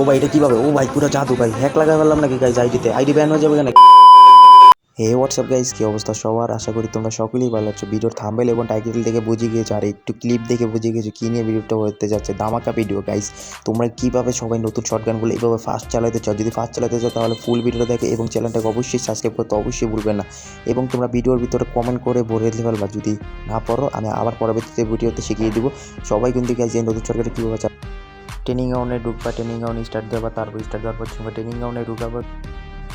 ও ভাই, এটা কীভাবে? ও ভাই, পুরো জাদু ভাই। হ্যাক লাগাই ফেললাম নাকি গাইজ আইডিতে আইডি ব্যান হয়ে যাবে কেন? হে হোয়াটসঅ্যাপ গাইজ কী অবস্থা সবার? আশা করি তোমরা সকলেই ভালো আছো। ভিডিওর থাম্বেল এবং টাইটেল দেখে বুঝে গিয়েছো। আর একটু ক্লিপ দেখে বুঝে গিয়েছো কী নিয়ে ভিডিওটা হতে যাচ্ছে। দামাকা ভিডিও গাইজ তোমরা কীভাবে সবাই নতুন শর্টগানগুলো এইভাবে ফাস্ট চালাতে চাও? যদি ফাস্ট চালাতে চাও, তাহলে ফুল ভিডিওটা দেখে এবং চ্যানেলটাকে অবশ্যই সাবস্ক্রাইব করতে অবশ্যই ভুলবে না। এবং তোমরা ভিডিওর ভিতরে কমেন্ট করে ভরে দিতে পারবা। যদি না পারো আমি আবার পরবর্তীতে ভিডিওতে শিখিয়ে দিব। সবাই কিন্তু গাইজ এই নতুন শর্টগানটা কীভাবে চালাতে ট্রেনিং গ্রাউন্ডে ঢুকবা, ট্রেনিং গ্রাউন্ড স্টার্ট দেবা তারপর স্টার্ট দেওয়ার পর তোমরা ট্রেনিং গ্রাউন্ডে ঢুকাবো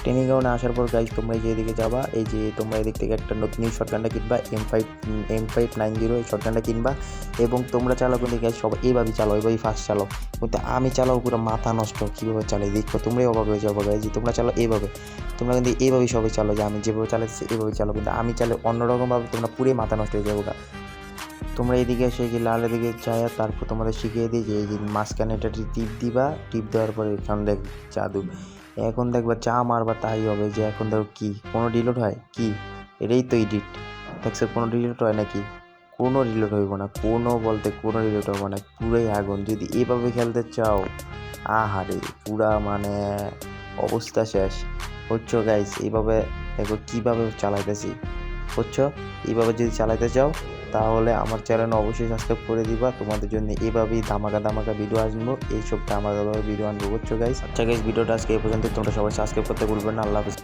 ট্রেনিং গ্রাউন্ডে আসার পর গাইজ তোমরা এই যে এদিকে যাবা, এই যে তোমরা এদিক থেকে একটা নতুন শর্টগানটা কিনবা M five M five nine zero এই শর্টগানটা কিনবা এবং তোমরা চালাও কিন্তু গাইজ সবাই এইভাবেই চালাও এইভাবেই ফার্স্ট চালাও। কিন্তু আমি চালাও পুরো মাথা নষ্ট, কীভাবে চালাই দেখো তোমরাই অবাক হয়ে যাব গাইজ তোমরা চালাও এইভাবে তোমরা কিন্তু এইভাবেই সবাই চালো যে আমি যেভাবে চালাচ্ছি এইভাবেই চালো কিন্তু আমি চালে অন্যরকমভাবে তোমরা পুরোই মাথা নষ্ট হয়ে যাব। তোমরা এদিকে এসে যে লাল দিকে চায় তারপর তোমাদের শিখিয়ে দিই যে এই যে মাঝখানে এটা টিপ দিবা, টিপ দেওয়ার পরে এখান দেখ জাদু। এখন দেখবা চা মারবা তাই হবে, যে এখন দেখো কি, কোনো ডিলোট হয়? কি? এটাই তো এডিট দেখছ কোনো ডিলোট হয় নাকি? কোনো ডিলোট হইব না, কোনো বলতে কোনো ডিলোট হবে না, পুরোই আগুন। যদি এভাবে খেলতে চাও, আহারে, পুরা মানে অবস্থা শেষ। হচ্ছ গাইস এইভাবে দেখো কীভাবে চালাইতেছি। বুঝছ? এইভাবে যদি চালাইতে চাও তাহলে আমার চ্যানেল অবশ্যই সাবস্ক্রাইব করে দিবা। তোমাদের জন্য এভাবেই ধামাকা ধামাকা ভিডিও আসব। এইসব ধামাকা ধামাকা ভিডিও আনব, বুঝছ গাইস আচ্ছা গাইস ভিডিওটা আজকে এই পর্যন্ত তোমরা সবাই সাবস্ক্রাইব করতে ভুলবেন না। আল্লাহ হাফিজ।